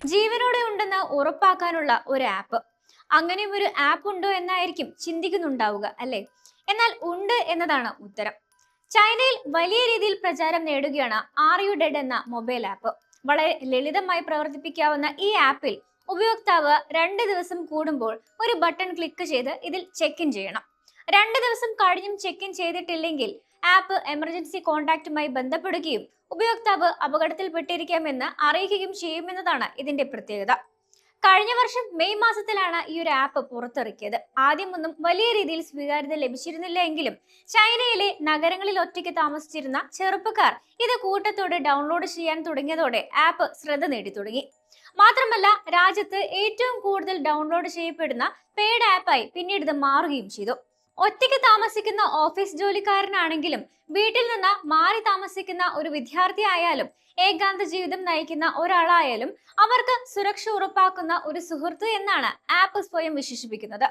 ജീവനോടെ ഉണ്ടെന്ന് ഉറപ്പാക്കാനുള്ള ഒരു ആപ്പ് അങ്ങനെ ഒരു ആപ്പ് ഉണ്ടോ എന്നായിരിക്കും ചിന്തിക്കുന്നുണ്ടാവുക അല്ലേ? എന്നാൽ ഉണ്ട് എന്നതാണ് ഉത്തരം. ചൈനയിൽ വലിയ രീതിയിൽ പ്രചാരം നേടുകയാണ് ആർ യു ഡെഡ് എന്ന മൊബൈൽ ആപ്പ് വളരെ ലളിതമായി പ്രവർത്തിപ്പിക്കാവുന്ന ഈ ആപ്പിൽ ഉപയോക്താവ് രണ്ട് ദിവസം കൂടുമ്പോൾ ഒരു ബട്ടൺ ക്ലിക്ക് ചെയ്ത് ഇതിൽ ചെക്ക് ഇൻ ചെയ്യണം. രണ്ട് ദിവസം കഴിഞ്ഞും ചെക്ക് ഇൻ ചെയ്തിട്ടില്ലെങ്കിൽ ആപ്പ് എമർജൻസി കോൺടാക്റ്റുമായി ബന്ധപ്പെടുകയും ഉപയോക്താവ് അപകടത്തിൽപ്പെട്ടിരിക്കാമെന്ന് അറിയിക്കുകയും ചെയ്യുമെന്നതാണ് ഇതിന്റെ പ്രത്യേകത. കഴിഞ്ഞ വർഷം മെയ് മാസത്തിലാണ് ഈ ഒരു ആപ്പ് പുറത്തിറക്കിയത്. ആദ്യമൊന്നും വലിയ രീതിയിൽ സ്വീകാര്യത ലഭിച്ചിരുന്നില്ല എങ്കിലും ചൈനയിലെ നഗരങ്ങളിൽ ഒറ്റയ്ക്ക് താമസിച്ചിരുന്ന ചെറുപ്പക്കാർ ഇത് കൂട്ടത്തോടെ ഡൗൺലോഡ് ചെയ്യാൻ തുടങ്ങിയതോടെ ആപ്പ് ശ്രദ്ധ നേടി തുടങ്ങി. മാത്രമല്ല രാജ്യത്ത് ഏറ്റവും കൂടുതൽ ഡൗൺലോഡ് ചെയ്യപ്പെടുന്ന പെയ്ഡ് ആപ്പായി പിന്നീട് ഇത് മാറുകയും ചെയ്തു. ഒറ്റയ്ക്ക് താമസിക്കുന്ന ഓഫീസ് ജോലിക്കാരനാണെങ്കിലും വീട്ടിൽ നിന്ന് മാറി താമസിക്കുന്ന ഒരു വിദ്യാർത്ഥി ആയാലും ഏകാന്ത ജീവിതം നയിക്കുന്ന ഒരാളായാലും അവർക്ക് സുരക്ഷ ഉറപ്പാക്കുന്ന ഒരു സുഹൃത്ത് എന്നാണ് ആപ്പ് സ്വയം വിശേഷിപ്പിക്കുന്നത്.